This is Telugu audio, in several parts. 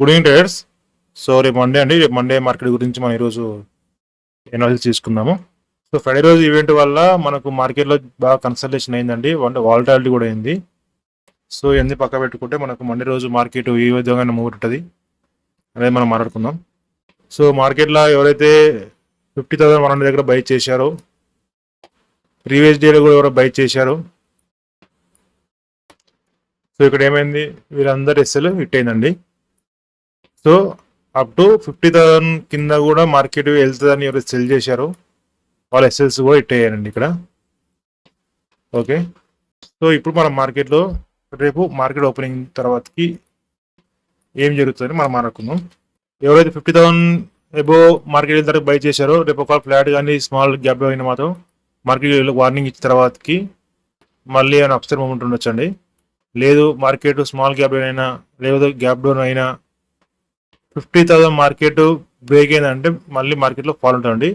గుడ్ ఈవినింగ్ ట్రేడర్స్ సో రేపు మండే అండి. రేపు మండే మార్కెట్ గురించి మనం ఈరోజు ఎనాలిసిస్ తీసుకుందాము సో ఫ్రైడే రోజు ఈవెంట్ వల్ల మనకు మార్కెట్లో బాగా కన్సల్టేషన్ అయిందండి. వాలటాలిటీ కూడా అయింది. సో ఇవన్నీ పక్క పెట్టుకుంటే మనకు మండే రోజు మార్కెట్ ఏ విధంగా మూవ్ ఉంటుంది. అనేది మనం మాట్లాడుకుందాం. సో మార్కెట్లో ఎవరైతే ఫిఫ్టీ థౌసండ్ వన్ హండ్రెడ్ దగ్గర బై చేశారో ప్రీవియస్ డేలో కూడా ఎవరో బై చేశారో సో ఇక్కడ ఏమైంది? వీళ్ళందరూ ఎస్ఎల్ హిట్ అయిందండి. So up to fifty thousand కింద కూడా మార్కెట్ వెళ్తుందని ఎవరు సెల్ చేశారు వాళ్ళ ఎస్ఎల్స్ కూడా ఇట్టేయారండి అయ్యారండి ఇక్కడ. ఓకే సో ఇప్పుడు మనం మార్కెట్లో రేపు మార్కెట్ ఓపెనింగ్ తర్వాతకి ఏం జరుగుతుందని మనం మాట్లాడుకుందాం ఎవరైతే ఫిఫ్టీ థౌసండ్ ఎబో మార్కెట్ వెళ్ళిన తర్వాత బై చేశారో రేపు ఒక ఫ్లాట్ కానీ స్మాల్ గ్యాప్ అయిన మాత్రం మార్కెట్ వార్నింగ్ ఇచ్చిన తర్వాతకి మళ్ళీ ఏమైనా అప్సర్ మూమెంట్ ఉండొచ్చండి. లేదు మార్కెట్ స్మాల్ గ్యాప్ అయినా లేదు గ్యాప్ డౌన్ అయినా ఫిఫ్టీ థౌసండ్ మార్కెట్ బ్రేక్ అయిందంటే మళ్ళీ మార్కెట్లో ఫాల్ ఉంటుందండి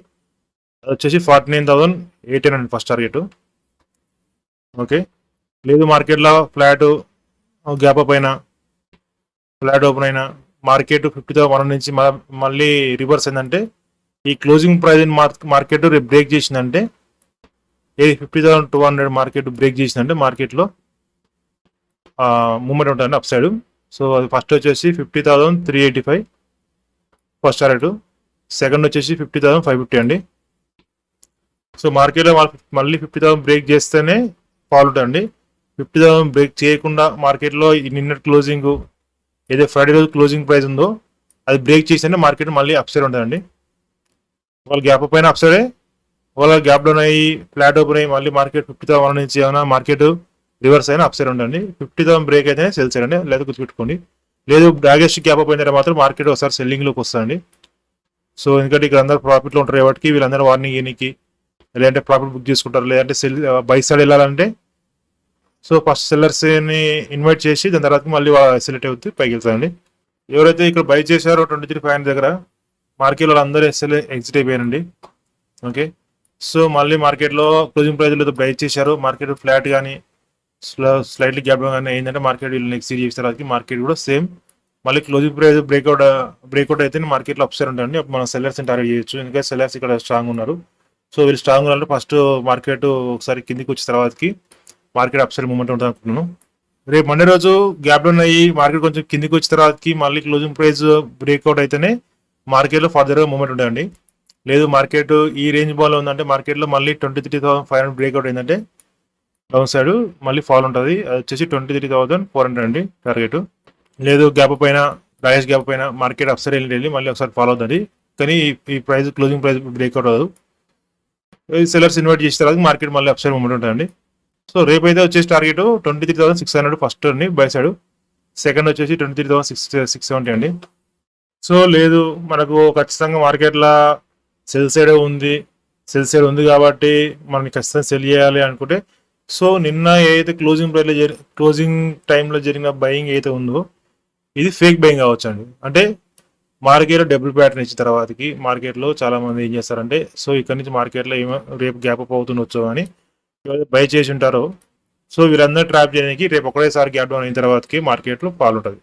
అది వచ్చేసి ఫార్టీ నైన్ థౌసండ్ ఎయిటీన్ అండి ఫస్ట్ టార్గెట్. ఓకే. లేదు మార్కెట్లో ఫ్లాట్ గ్యాప్ అప్ అయినా ఫ్లాట్ ఓపెన్ అయినా మార్కెట్ ఫిఫ్టీ థౌసండ్ వన్ నుంచి మ- మళ్ళీ రివర్స్ అయిందంటే ఈ క్లోజింగ్ ప్రైస్ మార్కెట్ రేపు బ్రేక్ చేసిందంటే ఏ fifty thousand two hundred market break చేసిందంటే మార్కెట్లో మూమెంట్ ఉంటుందండి అప్ సైడ్. సో అది ఫస్ట్ వచ్చేసి fifty thousand three eighty five first target second వచ్చేసి ఫిఫ్టీ థౌసండ్ ఫైవ్ ఫిఫ్టీ అండి. సో మార్కెట్లో మళ్ళీ ఫిఫ్టీ థౌసండ్ బ్రేక్ చేస్తేనే ఫాల్ అండి ఫిఫ్టీ థౌసండ్ బ్రేక్ చేయకుండా మార్కెట్లో నిన్న నిన్నటి క్లోజింగ్ ఏదో ఫ్రైడే రోజు క్లోజింగ్ ప్రైస్ ఉందో అది బ్రేక్ చేస్తేనే మార్కెట్ మళ్ళీ అప్సైడ్ ఉంటుందండి. వాళ్ళ గ్యాప్ పైన అప్సైడే వాళ్ళ గ్యాప్ డౌన్ అయ్యి ఫ్లాట్ ఓపెన్ అయ్యి మళ్ళీ మార్కెట్ ఫిఫ్టీ థౌసండ్ నుంచి ఏమైనా మార్కెట్ రివర్స్ అయినా అప్సైడ్ ఉండండి. ఫిఫ్టీ థౌసండ్ బ్రేక్ అయితే సెల్ చేయండి లేదా గుర్తుపెట్టుకోండి. లేదు డాగెస్ట్ గ్యాప్ అప్ అయిన మాత్రం మార్కెట్ ఒకసారి సెల్లింగ్లోకి వస్తుంది సో ఎందుకంటే ఇక్కడ అందరూ ప్రాఫిట్లో ఉంటారు కాబట్టి వీళ్ళందరూ వార్నింగ్ ఇయనికి లేదంటే ప్రాఫిట్ బుక్ చేసుకుంటారు. లేదంటే సెల్ బై సైడ్ వెళ్ళాలంటే. సో ఫస్ట్ సెల్లర్స్ని ఇన్వైట్ చేసి దాని తర్వాత మళ్ళీ సెలెక్ట్ అవుతుంది పైకి వెళ్తారండి. ఎవరైతే ఇక్కడ బై చేశారో ట్వంటీ త్రీ ఫైవ్ దగ్గర మార్కెట్లో అందరూ ఎస్ఎల్ ఎగ్జిట్ అయిపోయారండి. ఓకే సో మళ్ళీ మార్కెట్లో క్లోజింగ్ ప్రైజ్లో బై చేశారు మార్కెట్ ఫ్లాట్ కానీ స్లో స్లైట్లీ గ్యాప్ కానీ ఏంటంటే మార్కెట్ వీళ్ళు నెక్స్ట్ చేసే తర్వాత మార్కెట్ కూడా సేమ్ మళ్ళీ క్లోజింగ్ ప్రైస్ బ్రేక్అవుట్ బ్రేక్అవుట్ అయితే మార్కెట్లో అప్సైడ్ ఉంటాయండి. అప్పుడు మనం సెల్లర్స్ని టార్గెట్ చేయొచ్చు. ఎందుకంటే సెల్లర్స్ ఇక్కడ స్ట్రాంగ్ ఉన్నారు. సో వీళ్ళు స్ట్రాంగ్ ఉన్నారంటే ఫస్ట్ మార్కెట్ ఒకసారి కిందికి వచ్చిన తర్వాతకి మార్కెట్ అప్సైడ్ మూమెంట్ ఉంటుంది అనుకుంటున్నాను. రేపు మండే రోజు గ్యాప్ డౌన్ అయ్యి మార్కెట్ కొంచెం కిందికి వచ్చిన తర్వాతకి మళ్ళీ క్లోజింగ్ ప్రైస్ బ్రేక్అవుట్ అయితేనే మార్కెట్లో ఫర్దర్గా మూమెంట్ ఉంటాయండి. లేదు మార్కెట్ ఈ రేంజ్ బాల్ ఉందంటే మార్కెట్లో మళ్ళీ twenty three thousand five hundred breakout అయిందంటే డౌన్ సైడ్ మళ్ళీ ఫాల్ ఉంటుంది. అది వచ్చేసి twenty three thousand four hundred అండి టార్గెట్. లేదు గ్యాప్ పైన ప్రైస్ గ్యాప్ పైన మార్కెట్ అప్సైడ్ వెళ్ళి వెళ్ళి మళ్ళీ ఒకసారి ఫాలో అవుతుంది. కానీ ఈ- ప్రైస్ క్లోజింగ్ ప్రైస్ బ్రేక్అవుట్ అవ్వదు సెలర్స్ ఇన్వైట్ చేసిన తర్వాత మార్కెట్ మళ్ళీ అప్సైడ్ మూమెంట్ ఉంటుందండి. సో రేపు అయితే వచ్చేసి target twenty three thousand six hundred first అండి బై సైడ్ సెకండ్ వచ్చేసి twenty three thousand six six seventy అండి. సో లేదు మనకు ఖచ్చితంగా మార్కెట్లో సెల్ సైడ్ ఉంది. సెల్ సైడ్ ఉంది కాబట్టి మనం ఖచ్చితంగా సెల్ చేయాలి అనుకుంటే సో నిన్న ఏదైతే క్లోజింగ్ ప్రైస్లో జరి క్లోజింగ్ టైంలో జరిగిన బయింగ్ ఏదైతే ఉందో ఇది ఫేక్ బయింగ్ అవ్వచ్చు అండి అంటే మార్కెట్లో డబుల్ ప్యాటర్న్ ఇచ్చిన తర్వాతకి మార్కెట్లో చాలామంది ఏం చేస్తారంటే సో ఇక్కడ నుంచి మార్కెట్లో ఏమో రేపు గ్యాప్ అప్ అవుతుండొచ్చు అని ఎవరైతే బై చేసి ఉంటారో సో వీళ్ళందరూ ట్రాప్ చేయడానికి రేపు ఒకటేసారి గ్యాప్ డౌన్ అయిన తర్వాతకి మార్కెట్లో పాలుంటుంది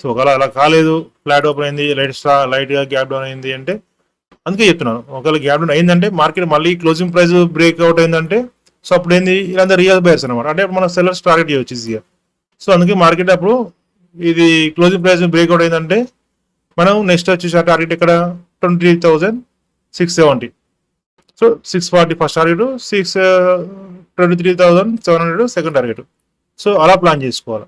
సో ఒకవేళ అలా కాలేదు ఫ్లాట్ ఓపెన్ అయింది లైట్ స్టా లైట్గా గ్యాప్ డౌన్ అయింది అంటే అందుకే చెప్తున్నాను. ఒకవేళ గ్యాప్ డౌన్ అయిందంటే మార్కెట్ మళ్ళీ క్లోజింగ్ ప్రైస్ బ్రేక్ అవుట్ అయిందంటే సో అప్పుడు ఏంది ఇలాంటి రియల్ బయర్స్ అనమాట అంటే మనం సెల్లర్స్ టార్గెట్ చేయవచ్చు ఈజీగా సో అందుకే మార్కెట్ అప్పుడు ఇది క్లోజింగ్ ప్రైస్ బ్రేక్అవుట్ అయిందంటే మనం నెక్స్ట్ వచ్చేసి టార్గెట్ ఇక్కడ twenty thousand six seventy so six forty first target six twenty three thousand seven hundred second target so అలా ప్లాన్ చేసుకోవాలి.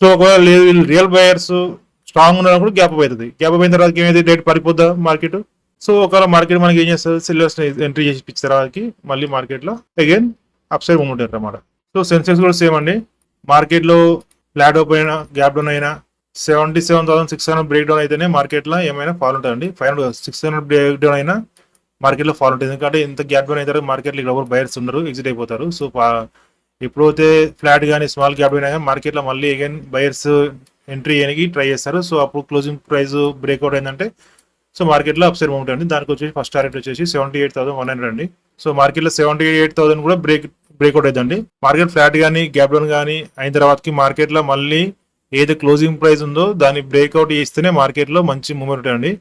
సో ఒకవేళ లేదు రియల్ బయర్స్ స్ట్రాంగ్ ఉన్నప్పుడు గ్యాప్ అవుతుంది గ్యాప్ అయిన తర్వాత ఏమైతే డేట్ పడిపోద్దా మార్కెట్ సో ఒకవేళ మార్కెట్ మనకి ఏం చేస్తుంది? సెల్లర్స్ ఎంట్రీ చేసి ఇచ్చిన తర్వాతకి మళ్ళీ మార్కెట్లో అగైన్ అప్ సైడ్ మూమెంట్ అనమాట సో సెన్సెక్స్ కూడా సేమ్ అండి. మార్కెట్లో ఫ్లాట్ ఓపెన్ అయినా గ్యాప్ డౌన్ అయినా seventy seven thousand six hundred break down అయితేనే మార్కెట్లో ఏమైనా ఫాల్ ఉంటుందండి. Five hundred six hundred break down అయినా మార్కెట్లో ఫాల్ ఉంటుంది. ఎందుకంటే ఇంత గ్యాప్ డౌన్ అయితే మార్కెట్లో ఇక్కడ ఎవరు బయర్స్ ఉండరు ఎగ్జిట్ అయిపోతారు. సో ఎప్పుడైతే ఫ్లాట్ కానీ స్మాల్ గ్యాప్ అయినా కానీ మార్కెట్లో మళ్ళీ అగైన్ బయర్స్ ఎంట్రీ చేయడానికి ట్రై చేస్తారు. సో అప్పుడు క్లోజింగ్ ప్రైస్ బ్రేక్అవుట్ అయిందంటే సో మార్కెట్లో అప్సైడ్ మూమెంట్ అండి. దానికి వచ్చేసి ఫస్ట్ టార్గెట్ వచ్చేసి seventy eight thousand one hundred అండి. సో మార్కెట్లో సెవెంటీ ఎయిట్ థౌసండ్ కూడా బ్రేక్ బ్రేక్అవుట్ అవుతుందండి. మార్కెట్ ఫ్లాట్ కానీ గ్యాప్ డౌన్ కానీ అయిన తర్వాతకి మార్కెట్లో మళ్ళీ ఏది క్లోజింగ్ ప్రైస్ ఉందో దాన్ని బ్రేక్అవుట్ చేస్తేనే మార్కెట్లో మంచి మూమెంట్ ఉంటాయండి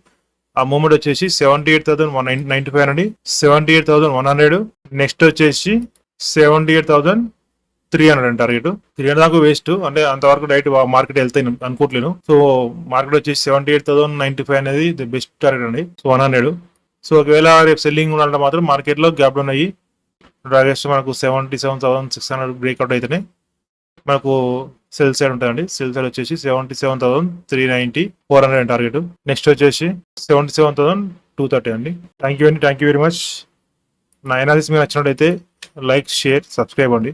ఆ మూమెంట్ వచ్చేసి seventy eight thousand one ninety five అండి. Seventy eight thousand one hundred next వచ్చేసి seventy eight thousand three hundred target three hundred దాకా వేస్ట్ అంటే అంతవరకు డైరెక్ట్ మార్కెట్ వెళ్తాయి అనుకోవట్లేను సో మార్కెట్ వచ్చేసి seventy eight thousand ninety five అనేది ది బెస్ట్ టార్గెట్ అండి. సో వన్ హండ్రెడ్ సో ఒకవేళ రేపు సెల్లింగ్ ఉండాలంటే మాత్రం మార్కెట్లో గ్యాప్ డౌన్ అయ్యి డ్రాగెస్ట్ మనకు seventy seven thousand six hundred breakout అయితేనే మనకు సెల్ సైడ్ ఉంటుందండి. సెల్ సైడ్ వచ్చేసి seventy seven thousand three ninety four hundred target next వచ్చేసి seventy seven thousand two thirty అండి. థ్యాంక్ యూ అండి. థ్యాంక్ యూ వెరీ మచ్ నా ఎనాలిసిస్ మీకు నచ్చినట్టయితే లైక్ షేర్ సబ్స్క్రైబ్ అండి.